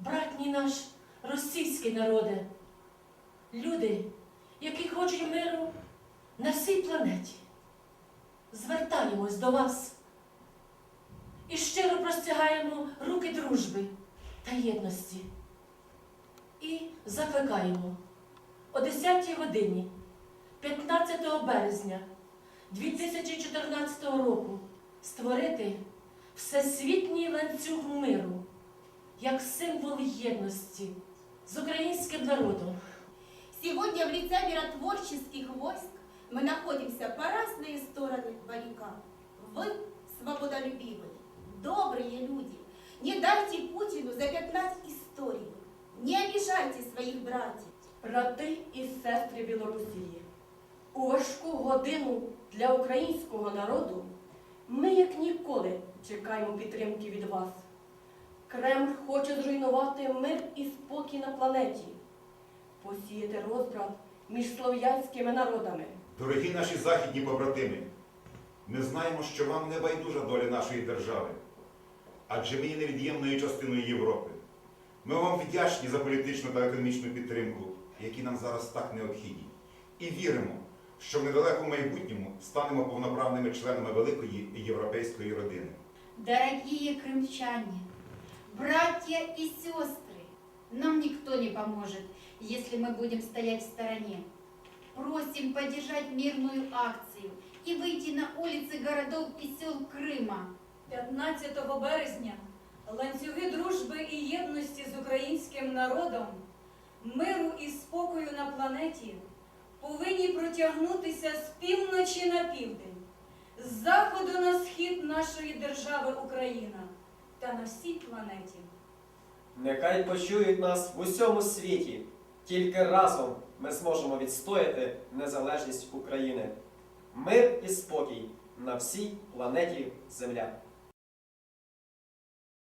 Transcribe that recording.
братній наш російський народе, люди, які хочуть миру на всій планеті, звертаємось до вас і щиро простягаємо руки дружби та єдності. І закликаємо о 10 годині 15 березня 2014 року створити всесвітній ланцюг миру як символ єдності з українським народом. Сегодня в лице миротворческих войск мы находимся по разные стороны баррикад. Вы свободолюбивые, добрые люди. Не дайте Путину запятнать историю. Не обижайте своих братьев. Брати і сестри Білорусії, у важку годину для українського народу ми як ніколи чекаємо підтримки від вас. Кремль хоче зруйнувати мир і спокій на планеті, посіяти розбрат між слов'янськими народами. Дорогі наші західні побратими, ми знаємо, що вам не байдужа доля нашої держави, адже ми є невід'ємною частиною Європи. Ми вам вдячні за політичну та економічну підтримку, які нам зараз так необхідні, і віримо, що в недалекому майбутньому станемо повноправними членами великої європейської родини. Дорогие крымчане, братья и сестры, нам никто не поможет, если мы будем стоять в стороне. Просим поддержать мирную акцию и выйти на улицы городов и сел Крыма. 15 березня ланцюги дружби і єдності з українським народом, миру і спокою на планеті повинні протягнутися з півночі на південь, з заходу на схід нашої держави Україна Та на всій планеті. Нехай почують нас в усьому світі. Тільки разом ми зможемо відстояти незалежність України. Мир і спокій на всій планеті Земля.